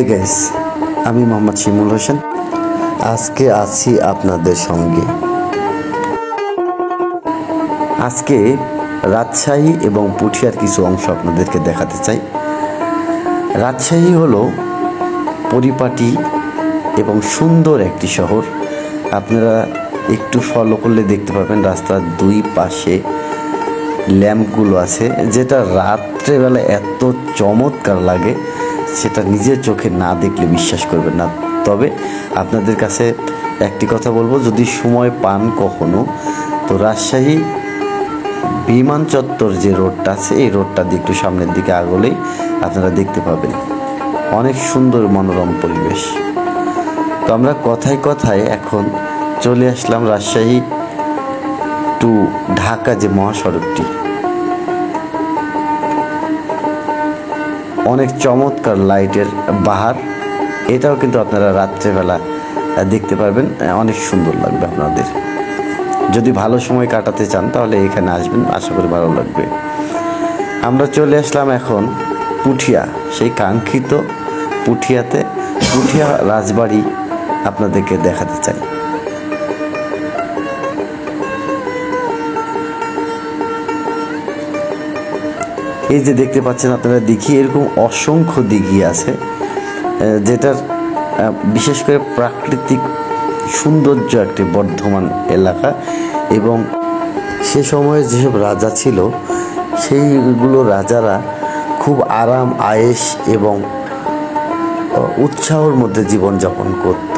Hi guys আমি মোহাম্মদ শিমুল হোসেন। আজকে আছি আপনাদের সঙ্গে। আজকে রাজশাহী এবং পুঠিয়ার কিছু অংশ আপনাদেরকে দেখাতে চাই। রাজশাহী হলো পরিপাটি এবং সুন্দর একটি শহর। আপনারা একটু ফলো করলে দেখতে পাবেন রাস্তার দুই পাশে ল্যাম্পগুলো আছে, যেটা রাত্রেবেলা এত চমৎকার লাগে। সেটা নিজের চোখে না দেখলে বিশ্বাস করবেন না। তবে আপনাদের কাছে একটি কথা বলব, যদি সময় পান কখনো, তো রাজশাহী বিমান চত্বর যে রোডটা আছে, এই রোডটা দিয়ে একটু সামনের দিকে আগলেই আপনারা দেখতে পাবেন। অনেক সুন্দর মনোরম পরিবেশ। তো আমরা কথায় কথায় এখন চলে আসলাম রাজশাহী টু ঢাকা যে মহাসড়কটি। অনেক চমৎকার লাইটের বাহার। এটাও কিন্তু আপনারা রাত্রেবেলা দেখতে পারবেন। অনেক সুন্দর লাগবে আপনাদের। যদি ভালো সময় কাটাতে চান, তাহলে এখানে আসবেন। আশা করি ভালো লাগবে। আমরা চলে আসলাম এখন পুঠিয়া, সেই কাঙ্ক্ষিত পুঠিয়াতে। পুঠিয়া রাজবাড়ি আপনাদেরকে দেখাতে চাই। এই যে দেখতে পাচ্ছেন আপনারা দিঘি এরকম অসংখ্য দিঘি আছে যেটার বিশেষ করে প্রাকৃতিক সৌন্দর্য একটি বর্ধমান এলাকা এবং সে সময়ে যেসব রাজা ছিল, সেইগুলো রাজারা খুব আরাম আয়েস এবং উৎসাহর মধ্যে জীবনযাপন করত।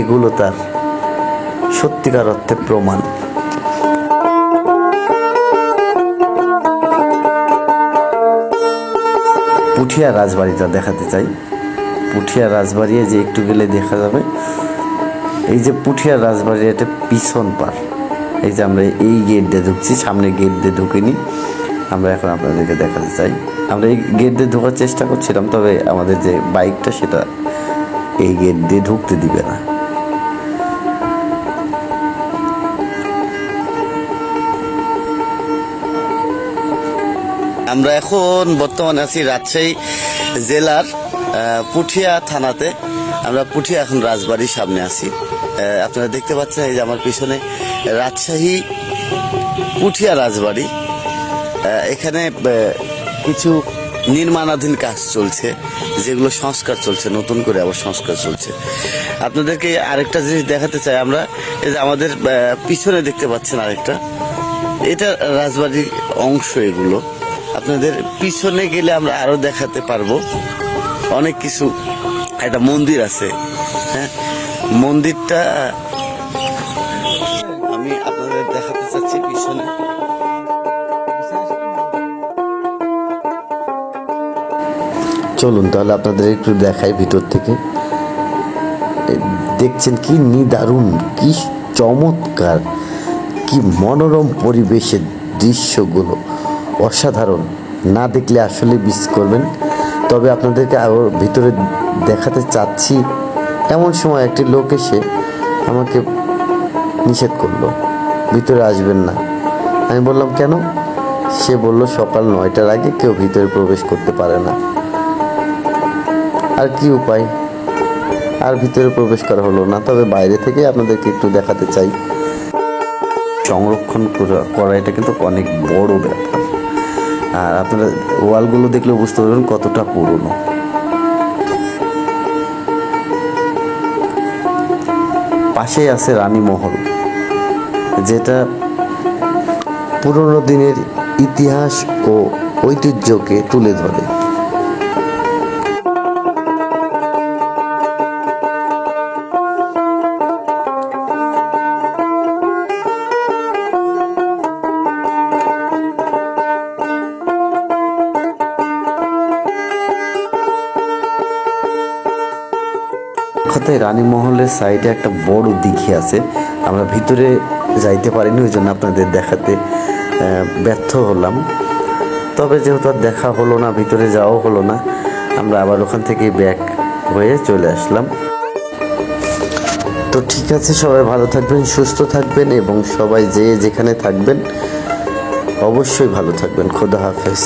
এগুলো তার সত্যিকার অর্থে প্রমাণ। পুঠিয়া রাজবাড়িটা দেখাতে চাই। পুঠিয়া রাজবাড়ি যে একটু গেলে দেখা যাবে। এই যে পুঠিয়া রাজবাড়ি একটা পিছন পার এই যে আমরা এই গেট দিয়ে ঢুকছি, সামনে গেট দিয়ে ঢুকিনি। আমরা এখন আপনাদেরকে দেখাতে চাই। আমরা এই গেট দিয়ে ঢোকার চেষ্টা করছিলাম, তবে আমাদের যে বাইকটা সেটা এই গেট দিয়ে ঢুকতে দিবে না। আমরা এখন বর্তমানে আছি রাজশাহী জেলার পুঠিয়া থানাতে। আমরা পুঠিয়া এখন রাজবাড়ির সামনে আছি। আপনারা দেখতে পাচ্ছেন এই যে আমার পিছনে রাজশাহী পুঠিয়া রাজবাড়ি। এখানে কিছু নির্মাণাধীন কাজ চলছে, যেগুলো সংস্কার চলছে, নতুন করে আবার সংস্কার চলছে। আপনাদেরকে আরেকটা জিনিস দেখাতে চাই আমরা। এই যে আমাদের পিছনে দেখতে পাচ্ছেন আরেকটা। এটা রাজবাড়ির অংশ এগুলো। আপনাদের পিছনে গেলে আমরা আরও দেখাতে পারব। অনেক কিছু, একটা মন্দির আছে হ্যাঁ? মন্দিরটা আমি আপনাদের দেখাতে চাচ্ছি পিছনে। চলুন তাহলে আপনাদের একটু দেখাই ভিতর থেকে। দেখছেন কি নিদারুণ, কি চমৎকার, কি মনোরম পরিবেশের দৃশ্যগুলো। অসাধারণ। না দেখলে আসলে মিস করবেন। তবে আপনাদেরকে আরও ভিতরে দেখাতে চাচ্ছি, এমন সময় একটি লোক এসে আমাকে নিষেধ করল। ভিতরে আসবেন না। আমি বললাম, কেন? সে বলল, সকাল নয়টার আগে কেউ ভিতরে প্রবেশ করতে পারে না। আর কি উপায়? আর ভিতরে প্রবেশ করা হলো না। তবে বাইরে থেকে আপনাদেরকে একটু দেখাতে চাই। সংরক্ষণ করা- এটা কিন্তু অনেক বড় ব্যাপার। আর আপনারা ওয়ালগুলো দেখলে বুঝতে পারবেন কতটা পুরনো। পাশে আছে রানী মহল, যেটা পুরনো দিনের ইতিহাস ও ঐতিহ্যকে তুলে ধরে। কথায় রানীমহলের সাইডে একটা বড় দিঘি আছে। আমরা ভিতরে যাইতে পারিনি, ওই জন্য আপনাদের দেখাতে ব্যর্থ হলাম। তবে যেহেতু আর দেখা হলো না, ভিতরে যাওয়া হলো না, আমরা আবার ওখান থেকে ব্যাক হয়ে চলে আসলাম। তো ঠিক আছে, সবাই ভালো থাকবেন, সুস্থ থাকবেন এবং সবাই যে যেখানে থাকবেন, অবশ্যই ভালো থাকবেন। খোদা হাফেজ।